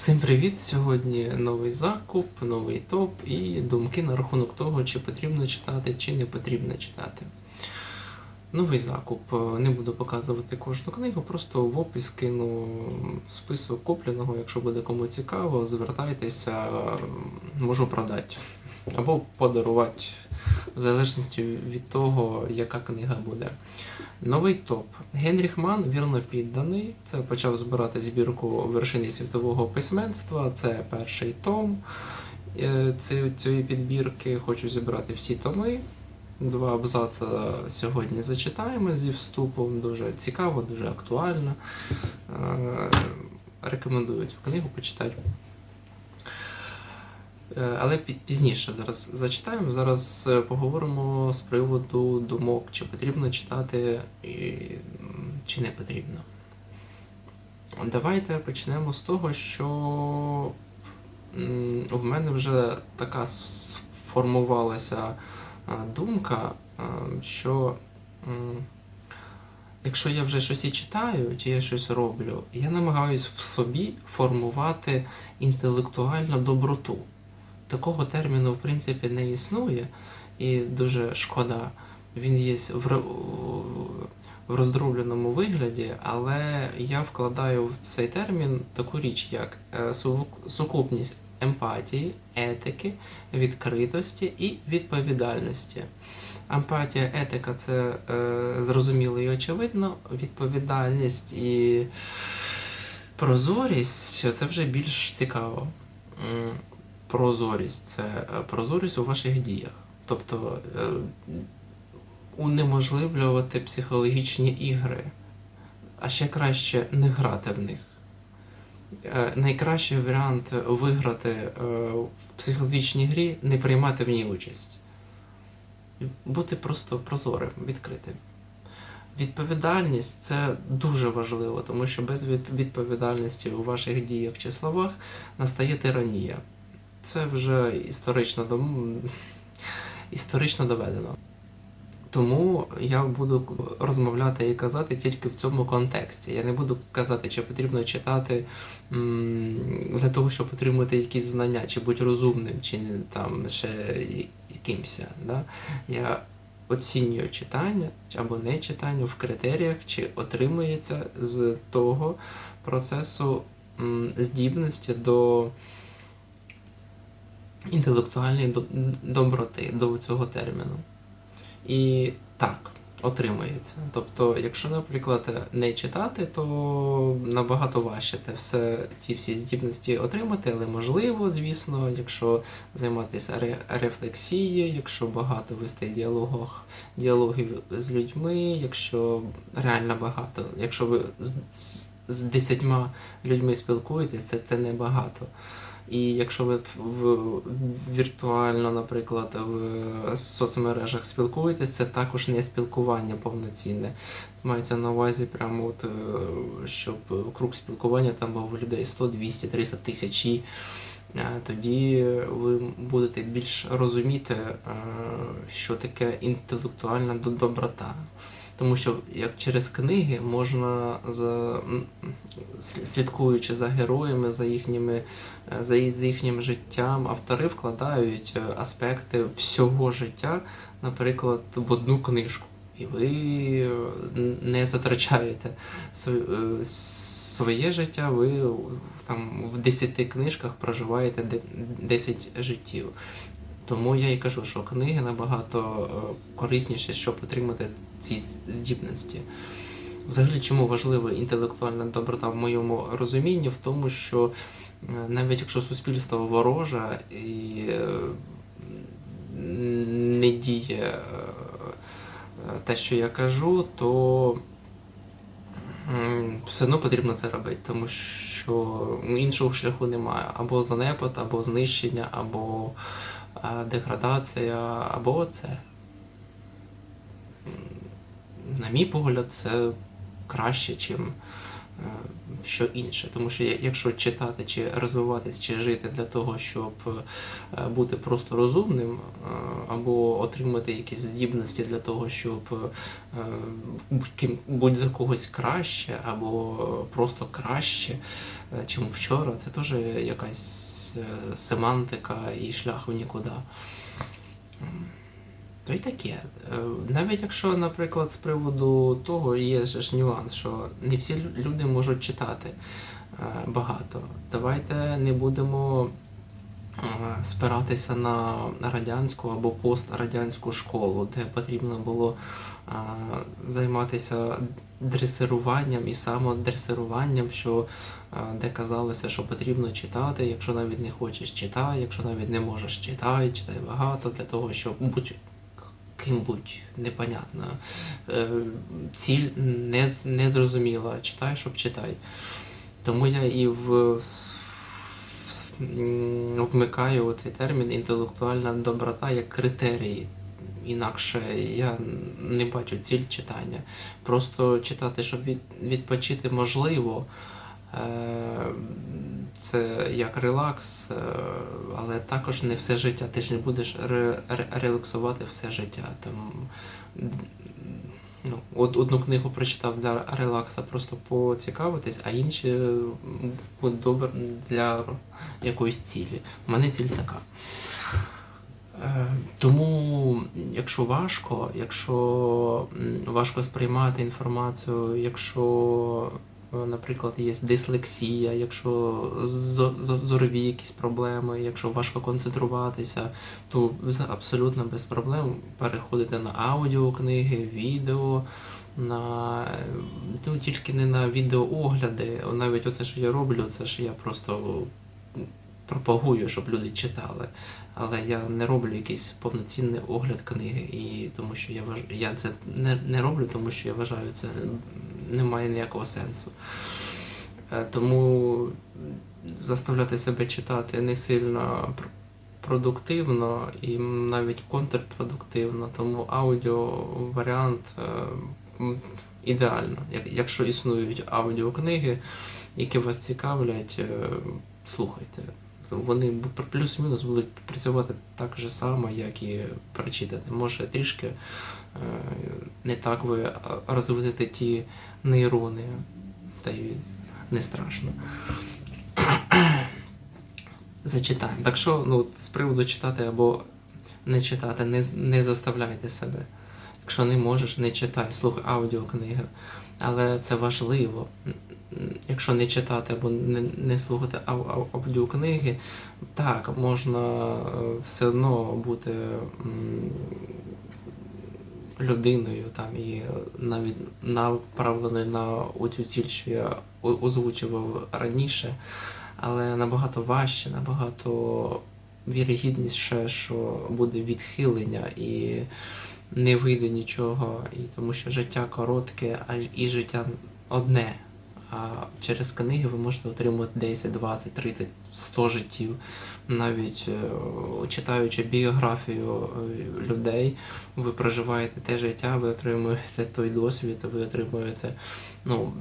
Всім привіт! Сьогодні новий закуп, новий топ і думки на рахунок того, чи потрібно читати, чи не потрібно читати. Новий закуп. Не буду показувати кожну книгу, просто в опис кину список купленого. Якщо буде кому цікаво, звертайтеся, можу продати. Або подарувати, в залежності від того, яка книга буде. Новий топ. Генріх Ман вірно підданий. Це почав збирати збірку вершини світового письменства. Це перший том е, цієї підбірки. Хочу зібрати всі томи. Два абзаци сьогодні зачитаємо зі вступом. Дуже цікаво, дуже актуально. Е, Рекомендую цю книгу почитати. Е, Але пізніше зараз зачитаємо. Зараз е, поговоримо з приводу думок, чи потрібно читати, чи не потрібно. Давайте почнемо з того, що в мене вже така сформувалася думка, що якщо я вже щось і читаю, чи я щось роблю, я намагаюсь в собі формувати інтелектуальну доброту такого терміну в принципі не існує, і дуже шкода. Він є в, в роздробленому вигляді, але я вкладаю в цей термін таку річ, як е, сукупність емпатії, етики, відкритості і відповідальності. Емпатія, етика це е, зрозуміло і очевидно. Відповідальність і прозорість це вже більш цікаво. Прозорість це е, прозорість у ваших діях. Тобто е, унеможливлювати психологічні ігри, а ще краще не грати в них. Е, Найкращий варіант виграти е, в психологічній грі не приймати в ній участь. Бути просто прозорим, відкритим. Відповідальність це дуже важливо, тому що без відповідальності у ваших діях чи словах настає тиранія. Це вже історично, історично доведено. Тому я буду розмовляти і казати тільки в цьому контексті. Я не буду казати, чи потрібно читати для того, щоб отримати якісь знання, чи бути розумним, чи не там ще якимся. Да? Я оцінюю читання або не читання в критеріях, чи отримується з того процесу здібності до інтелектуальної доброти до цього терміну. І так, отримується. Тобто, якщо, наприклад, не читати, то набагато важче те все, ті всі здібності отримати, але можливо, звісно, якщо займатися ре- рефлексією, якщо багато вести діалогів, діалогів з людьми, якщо реально багато, якщо ви з, з, з десятьма людьми спілкуєтесь, це, це небагато. І якщо ви в, віртуально, наприклад, в соцмережах спілкуєтесь, це також не спілкування повноцінне. Мається на увазі, прямо от, е, щоб круг спілкування там був людей 100, 200, 300 тисяч. Е, тоді ви будете більш розуміти, е, що таке інтелектуальна доброта. Тому що як через книги можна за слідкуючи за героями, за їхніми е, за, їхнім життям, автори вкладають е, аспекти всього життя, наприклад, в одну книжку. І ви е, не затрачаєте своє життя, ви там в 10 книжках проживаєте де- 10 життів. Тому я і кажу, що книги набагато е, корисніші, щоб отримати ці здібності. Взагалі, чому важлива інтелектуальна доброта в моєму розумінні? В тому, що е, навіть якщо суспільство вороже і е, не діє те, що я кажу, то все одно потрібно це робити, тому що ну, іншого шляху немає. Або занепад, або знищення, або деградація, або це. На мій погляд, це краще, чим е, що інше. Тому що якщо читати чи розвиватись, чи жити для того, щоб е, бути просто розумним, е, або отримати якісь здібності для того, щоб будь за когось краще, або просто краще, чим вчора, це теж якась е, семантика і шлях у нікуди. То й таке. Е, Навіть якщо, наприклад, з приводу того є ж нюанс, що не всі люди можуть читати е, багато. Давайте не будемо спиратися на радянську або пострадянську школу, де потрібно було займатися дресируванням і самодресируванням, що де казалося, що потрібно читати, якщо навіть не хочеш читай, якщо навіть не можеш читай, читай багато для того, щоб будь ким будь, непонятно. Е, Ціль не, не зрозуміла. Читай, щоб читай. Тому я і в, вмикаю цей термін інтелектуальна доброта як критерій. Інакше я не бачу ціль читання. Просто читати, щоб від, відпочити можливо. Е, Це як релакс, е, але також не все життя. Ти ж не будеш ре, ре- релаксувати все життя. Там, ну, од- одну книгу прочитав для релакса, просто поцікавитись, а інші будуть добре для якоїсь цілі. У мене ціль така. Е, Тому, якщо важко, якщо важко сприймати інформацію, якщо, е, наприклад, є дислексія, якщо зо- зо- зорові якісь проблеми, якщо важко концентруватися, то абсолютно без проблем переходити на аудіокниги, відео, на е, ну, тільки не на відеоогляди. Навіть оце, що я роблю, це ж я просто пропагую, щоб люди читали. Але я не роблю якийсь повноцінний огляд книги, і тому що я вваж... я це не, не роблю, тому що я вважаю, це не має ніякого сенсу. Е, Тому заставляти себе читати не сильно продуктивно і навіть контрпродуктивно, тому аудіо варіант е, ідеально. Якщо існують аудіокниги, які вас цікавлять, е, слухайте. Вони плюс-мінус будуть працювати так же само, як і прочитати. Може трішки е, не так ви е, розвинете ті нейрони, та й не страшно. Зачитаємо. Так що, ну, з приводу читати або не читати, не, не заставляйте себе. Якщо не можеш, не читай, слухай аудіокниги. Але це важливо. Якщо не читати або не, не слухати ау- ау- аудіокниги, так, можна е, все одно бути людиною там і навіть направленою на оцю ціль, що я озвучував раніше, але набагато важче, набагато вірогідніше, що буде відхилення і не вийде нічого, і тому що життя коротке, а і життя одне. А через книги ви можете отримати 10, 20, 30, 100 життів. Навіть е, читаючи біографію е, людей, ви проживаєте те життя, ви отримуєте той досвід, ви отримуєте. Ну,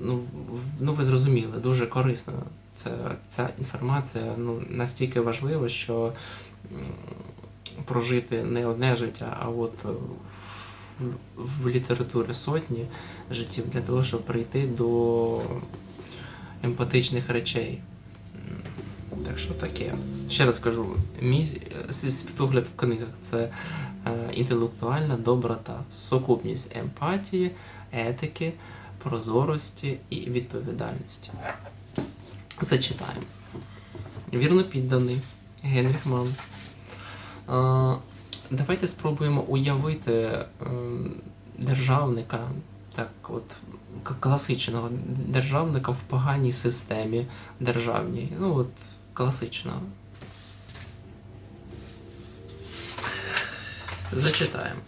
ну, ну ви зрозуміли, дуже корисно. Це, ця інформація ну, настільки важлива, що прожити не одне життя, а от е, в, літературі сотні життів для того, щоб прийти до емпатичних речей. Так що таке. Ще раз кажу, мій е, світогляд в книгах це е, інтелектуальна доброта, сукупність емпатії, етики, прозорості і відповідальності. Зачитаємо. Вірно підданий Генріх Ман. Давайте спробуємо уявити ем, державника, так от класичного державника в поганій системі державній. Ну от класичного. Зачитаємо.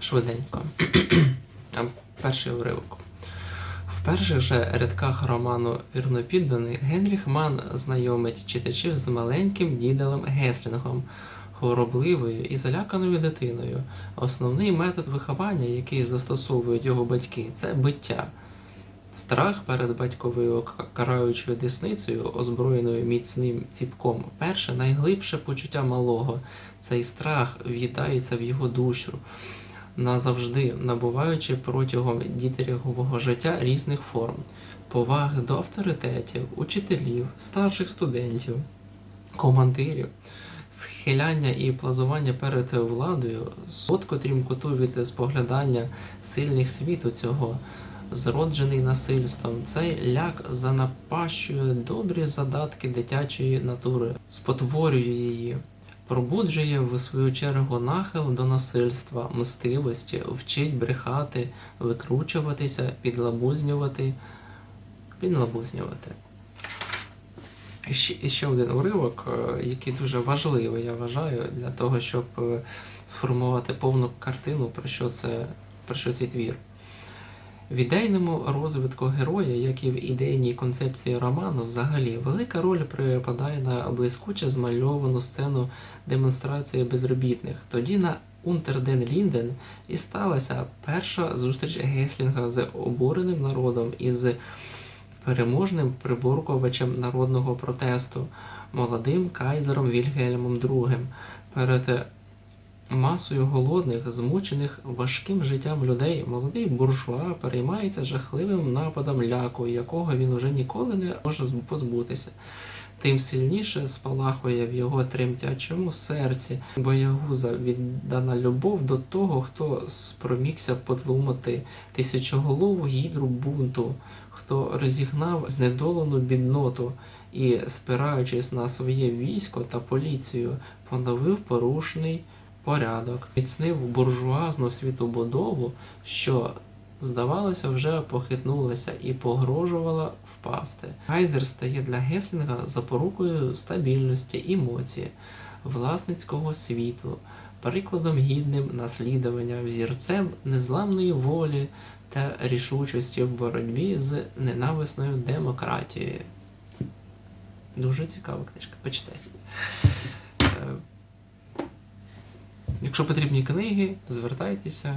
Швиденько. Перший уривок. В перших же рядках роману Вірнопідданий Генріх Ман знайомить читачів з маленьким дідалем Геслінгом, хворобливою і заляканою дитиною. Основний метод виховання, який застосовують його батьки, це биття. Страх перед батьковою караючою десницею, озброєною міцним ціпком. Перше найглибше почуття малого. Цей страх в'їдається в його душу, назавжди набуваючи протягом дітерягового життя різних форм, поваги до авторитетів, учителів, старших студентів, командирів, схиляння і плазування перед владою, от котрім коту від споглядання сильних світу цього, зроджений насильством, цей ляк занапащує добрі задатки дитячої натури, спотворює її. Пробуджує в свою чергу нахил до насильства, мстивості, вчить брехати, викручуватися, підлабузнювати, підлабузнювати. І ще, один уривок, е, який дуже важливий, я вважаю, для того, щоб е, сформувати повну картину, про що, це, про що цей твір. В ідейному розвитку героя, як і в ідейній концепції роману, взагалі велика роль припадає на блискуче змальовану сцену демонстрації безробітних. Тоді на Унтерден Лінден і сталася перша зустріч Геслінга з обуреним народом і з переможним приборкувачем народного протесту, молодим кайзером Вільгельмом II. Перед масою голодних, змучених важким життям людей, молодий буржуа переймається жахливим нападом ляку, якого він уже ніколи не може позбутися. Тим сильніше спалахує в його тремтячому серці боягуза віддана любов до того, хто спромігся подлумати тисячоголову гідру бунту, хто розігнав знедолену бідноту і, спираючись на своє військо та поліцію, поновив порушений порядок, міцнив буржуазну світобудову, що, здавалося, вже похитнулася і погрожувала впасти. Кайзер стає для Геслінга запорукою стабільності емоції, власницького світу, прикладом гідним наслідування, взірцем незламної волі та рішучості в боротьбі з ненависною демократією. Дуже цікава книжка, почитайте. Якщо потрібні книги, звертайтеся.